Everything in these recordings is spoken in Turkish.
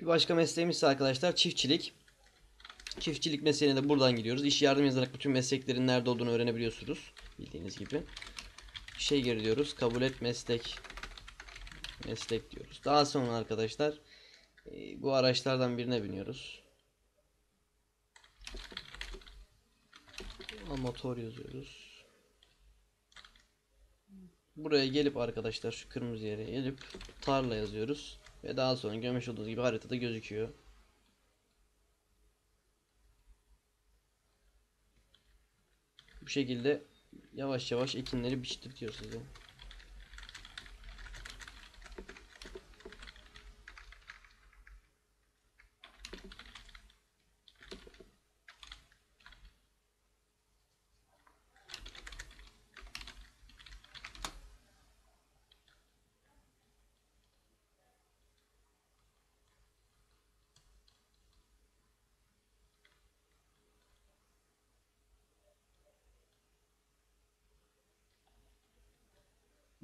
Bir başka mesleğimiz ise arkadaşlar çiftçilik. Çiftçilik mesleğine de buradan gidiyoruz. İş yardım yazarak bütün mesleklerin nerede olduğunu öğrenebiliyorsunuz. Bildiğiniz gibi. Şey geri diyoruz. Kabul et meslek. Meslek diyoruz. Daha sonra arkadaşlar e, bu araçlardan birine biniyoruz. Motor yazıyoruz. Buraya gelip arkadaşlar şu kırmızı yere gelip tarla yazıyoruz. Ve daha sonra görmüş olduğunuz gibi haritada gözüküyor. Bu şekilde yavaş yavaş ekinleri biçtirtiyor size.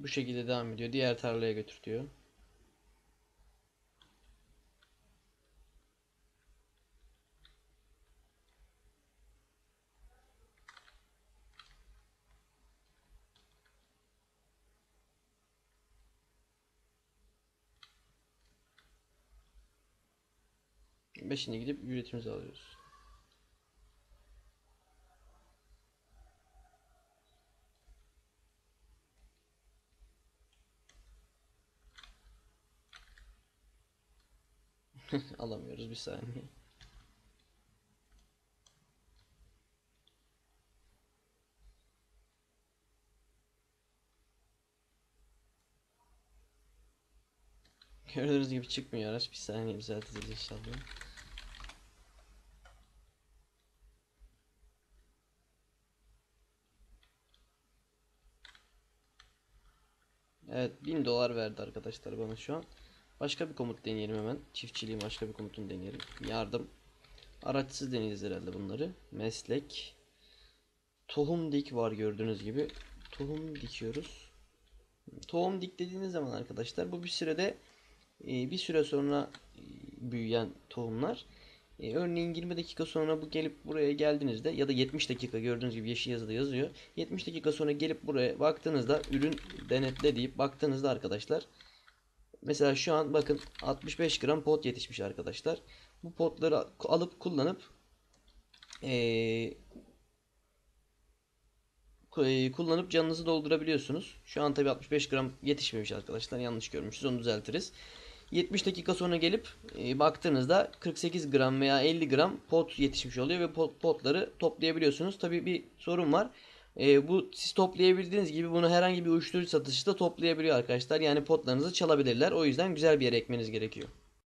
Bu şekilde devam ediyor. Diğer tarlaya götürtüyor. Ve şimdi gidip ücretimizi alıyoruz. Alamıyoruz bir saniye. Gördüğünüz gibi çıkmıyor araç. Bir saniye düzelteceğiz inşallah. Evet 1000 dolar verdi arkadaşlar bana şu an. Başka bir komut deneyelim hemen. Çiftçiliğin başka bir komutunu deneyelim. Yardım. Araçsız deneyeceğiz herhalde bunları. Meslek. Tohum dik var gördüğünüz gibi. Tohum dikiyoruz. Tohum dik dediğiniz zaman arkadaşlar bu bir sürede e, bir süre sonra e, büyüyen tohumlar. E, örneğin 20 dakika sonra bu gelip buraya geldiğinizde ya da 70 dakika gördüğünüz gibi yeşil yazıda yazıyor. 70 dakika sonra gelip buraya baktığınızda ürün denetle deyip baktığınızda arkadaşlar Mesela şu an bakın 65 gram pot yetişmiş arkadaşlar. Bu potları alıp kullanıp ee, kullanıp canınızı doldurabiliyorsunuz. Şu an tabi 65 gram yetişmemiş arkadaşlar. Yanlış görmüşüz. Onu düzeltiriz. 70 dakika sonra gelip e, baktığınızda 48 gram veya 50 gram pot yetişmiş oluyor ve pot, potları toplayabiliyorsunuz. Tabi bir sorun var. E, bu siz toplayabildiğiniz gibi bunu herhangi bir uyuşturucu satışı da toplayabiliyor arkadaşlar. Yani potlarınızı çalabilirler. O yüzden güzel bir yere ekmeniz gerekiyor.